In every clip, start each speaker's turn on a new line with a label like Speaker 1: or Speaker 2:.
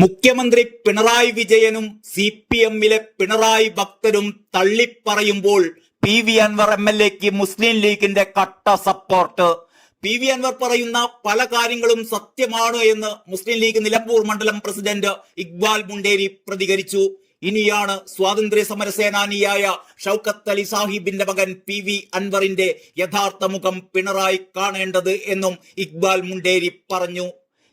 Speaker 1: മുഖ്യമന്ത്രി പിണറായി വിജയനും C P എമ്മിലെ പിണറായി ഭക്തരും തള്ളിപ്പറയുമ്പോൾ P V Anvar M L എക്ക് മുസ്ലിം ലീഗിന്റെ കട്ട സപ്പോർട്ട്. പി വി അൻവർ പറയുന്ന പല കാര്യങ്ങളും സത്യമാണ് എന്ന് മുസ്ലിം ലീഗ് നിലമ്പൂർ മണ്ഡലം പ്രസിഡന്റ് ഇക്ബാൽ മുണ്ടേരി പ്രതികരിച്ചു. ഇനിയാണ് സ്വാതന്ത്ര്യ സമര സേനാനിയായ ഷൗക്കത്ത് അലി സാഹിബിന്റെ മകൻ പി വി അൻവറിന്റെ യഥാർത്ഥ മുഖം പിണറായി കാണേണ്ടത് എന്നും ഇക്ബാൽ മുണ്ടേരി പറഞ്ഞു.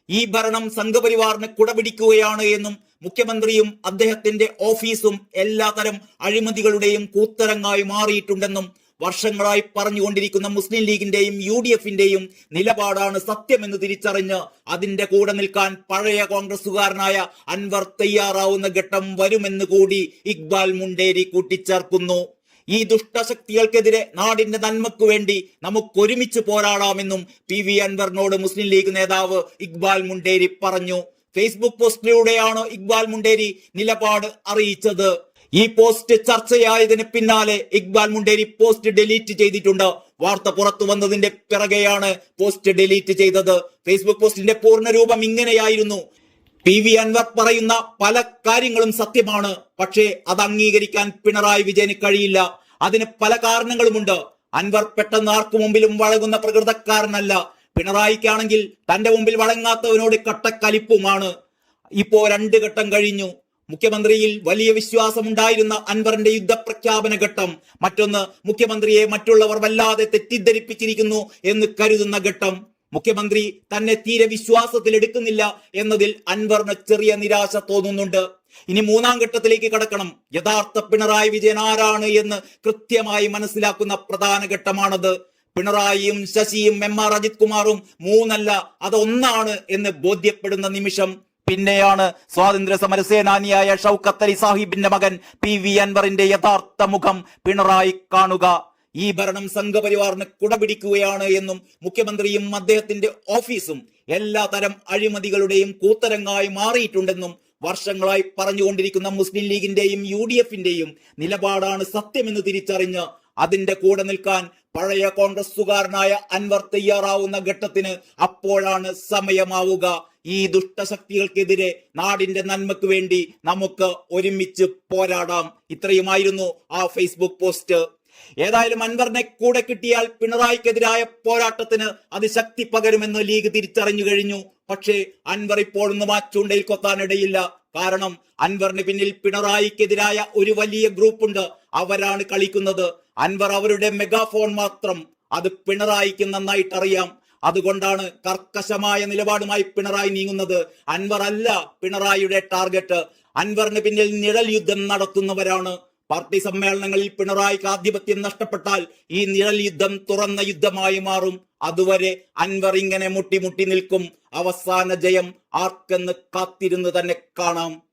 Speaker 1: ഈ ഭരണം സംഘപരിവാറിന് കുടപിടിക്കുകയാണ് എന്നും മുഖ്യമന്ത്രിയും അദ്ദേഹത്തിന്റെ ഓഫീസും എല്ലാതരം അഴിമതികളുടെയും കൂത്തരങ്ങായി മാറിയിട്ടുണ്ടെന്നും വർഷങ്ങളായി പറഞ്ഞുകൊണ്ടിരിക്കുന്ന മുസ്ലിം ലീഗിന്റെയും യു ഡി എഫിന്റെയും നിലപാടാണ് സത്യമെന്ന് തിരിച്ചറിഞ്ഞ് അതിന്റെ കൂടെ നിൽക്കാൻ പഴയ കോൺഗ്രസുകാരനായ അൻവർ തയ്യാറാവുന്ന ഘട്ടം വരുമെന്ന് കൂടി ഇക്ബാൽ മുണ്ടേരി കൂട്ടിച്ചേർക്കുന്നു. ഈ ദുഷ്ടശക്തികൾക്കെതിരെ നാടിന്റെ നന്മയ്ക്കു വേണ്ടി നമുക്കൊരുമിച്ച് പോരാടാമെന്നും പി വി അൻവറിനോട് മുസ്ലിം ലീഗ് നേതാവ് ഇക്ബാൽ മുണ്ടേരി പറഞ്ഞു. ഫേസ്ബുക്ക് പോസ്റ്റിലൂടെയാണ് ഇക്ബാൽ മുണ്ടേരി നിലപാട് അറിയിച്ചത്. ഈ പോസ്റ്റ് ചർച്ചയായതിന് പിന്നാലെ ഇക്ബാൽ മുണ്ടേരി പോസ്റ്റ് ഡിലീറ്റ് ചെയ്തിട്ടുണ്ട്. വാർത്ത പുറത്തു വന്നതിന്റെ പിറകെയാണ് പോസ്റ്റ് ഡിലീറ്റ് ചെയ്തത്. ഫേസ്ബുക്ക് പോസ്റ്റിന്റെ പൂർണ രൂപം ഇങ്ങനെയായിരുന്നു. പി വി അൻവർ പറയുന്ന പല കാര്യങ്ങളും സത്യമാണ്. പക്ഷേ അത് അംഗീകരിക്കാൻ പിണറായി വിജയന് കഴിയില്ല. അതിന് പല കാരണങ്ങളുമുണ്ട്. അൻവർ പെട്ടെന്ന് ആർക്കു മുമ്പിലും വഴങ്ങുന്ന പ്രകൃതക്കാരനല്ല. പിണറായിക്കാണെങ്കിൽ തന്റെ മുമ്പിൽ വഴങ്ങാത്തവനോട് കട്ടക്കലിപ്പുമാണ്. ഇപ്പോ രണ്ട് ഘട്ടം കഴിഞ്ഞു. മുഖ്യമന്ത്രിയിൽ വലിയ വിശ്വാസമുണ്ടായിരുന്ന അൻവറിന്റെ യുദ്ധപ്രഖ്യാപന ഘട്ടം. മറ്റൊന്ന് മുഖ്യമന്ത്രിയെ മറ്റുള്ളവർ വല്ലാതെ തെറ്റിദ്ധരിപ്പിച്ചിരിക്കുന്നു എന്ന് കരുതുന്ന ഘട്ടം. മുഖ്യമന്ത്രി തന്നെ തീരെ വിശ്വാസത്തിൽ എടുക്കുന്നില്ല എന്നതിൽ അൻവറിന് ചെറിയ നിരാശ തോന്നുന്നുണ്ട്. ഇനി മൂന്നാം ഘട്ടത്തിലേക്ക് കടക്കണം. യഥാർത്ഥ പിണറായി വിജയൻ ആരാണ് എന്ന് കൃത്യമായി മനസ്സിലാക്കുന്ന പ്രധാന ഘട്ടമാണത്. പിണറായിയും ശശിയും എം ആർ അജിത് കുമാറും മൂന്നല്ല അതൊന്നാണ് എന്ന് ബോധ്യപ്പെടുന്ന നിമിഷം. പിന്നെയാണ് സ്വാതന്ത്ര്യ സമരസേനാനിയായ ഷൗക്കത്ത് അലി സാഹിബിന്റെ മകൻ പി വി അൻവറിന്റെ യഥാർത്ഥ മുഖം പിണറായി കാണുക. ഈ ഭരണം സംഘപരിവാറിന് കുടപിടിക്കുകയാണ് എന്നും മുഖ്യമന്ത്രിയും അദ്ദേഹത്തിന്റെ ഓഫീസും എല്ലാ തരം അഴിമതികളുടെയും കൂത്തരങ്ങായി മാറിയിട്ടുണ്ടെന്നും വർഷങ്ങളായി പറഞ്ഞുകൊണ്ടിരിക്കുന്ന മുസ്ലിം ലീഗിന്റെയും യു ഡി എഫിന്റെയും നിലപാടാണ് സത്യമെന്ന് തിരിച്ചറിഞ്ഞ് അതിന്റെ കൂടെ നിൽക്കാൻ പഴയ കോൺഗ്രസുകാരനായ അൻവർ തയ്യാറാവുന്ന ഘട്ടത്തിന് അപ്പോഴാണ് സമയമാവുക. ഈ ദുഷ്ടശക്തികൾക്കെതിരെ നാടിന്റെ നന്മയ്ക്ക് വേണ്ടി നമുക്ക് ഒരുമിച്ച് പോരാടാം. ഇത്രയുമായിരുന്നു ആ ഫേസ്ബുക്ക് പോസ്റ്റ്. ഏതായാലും അൻവറിനെ കൂടെ കിട്ടിയാൽ പിണറായിക്കെതിരായ പോരാട്ടത്തിന് അതിശക്തി പകരുമെന്ന് ലീഗ് തിരിച്ചറിഞ്ഞു കഴിഞ്ഞു. പക്ഷേ അൻവർ ഇപ്പോഴൊന്നും ആ ചൂണ്ടയിൽ കൊത്താനിടയില്ല കാരണം അൻവറിന് പിന്നിൽ പിണറായിക്കെതിരായ ഒരു വലിയ ഗ്രൂപ്പുണ്ട്. അവരാണ് കളിക്കുന്നത്. അൻവർ അവരുടെ മെഗാഫോൺ മാത്രം. അത് പിണറായിക്ക് നന്നായിട്ട് അറിയാം. അതുകൊണ്ടാണ് കർക്കശമായ നിലപാടുമായി പിണറായി നീങ്ങുന്നത്. അൻവർ അല്ല പിണറായിയുടെ ടാർഗറ്റ്. അൻവറിന് പിന്നിൽ നിഴൽ യുദ്ധം നടത്തുന്നവരാണ്. പാർട്ടി സമ്മേളനങ്ങളിൽ പിണറായിക്ക് ആധിപത്യം നഷ്ടപ്പെട്ടാൽ ഈ നിഴൽ യുദ്ധം തുറന്ന യുദ്ധമായി മാറും. അതുവരെ അൻവർ ഇങ്ങനെ മുട്ടിമുട്ടി മുട്ടി നിൽക്കും. അവസാന ജയം ആർക്കെന്ന് കാത്തിരുന്ന് തന്നെ കാണാം.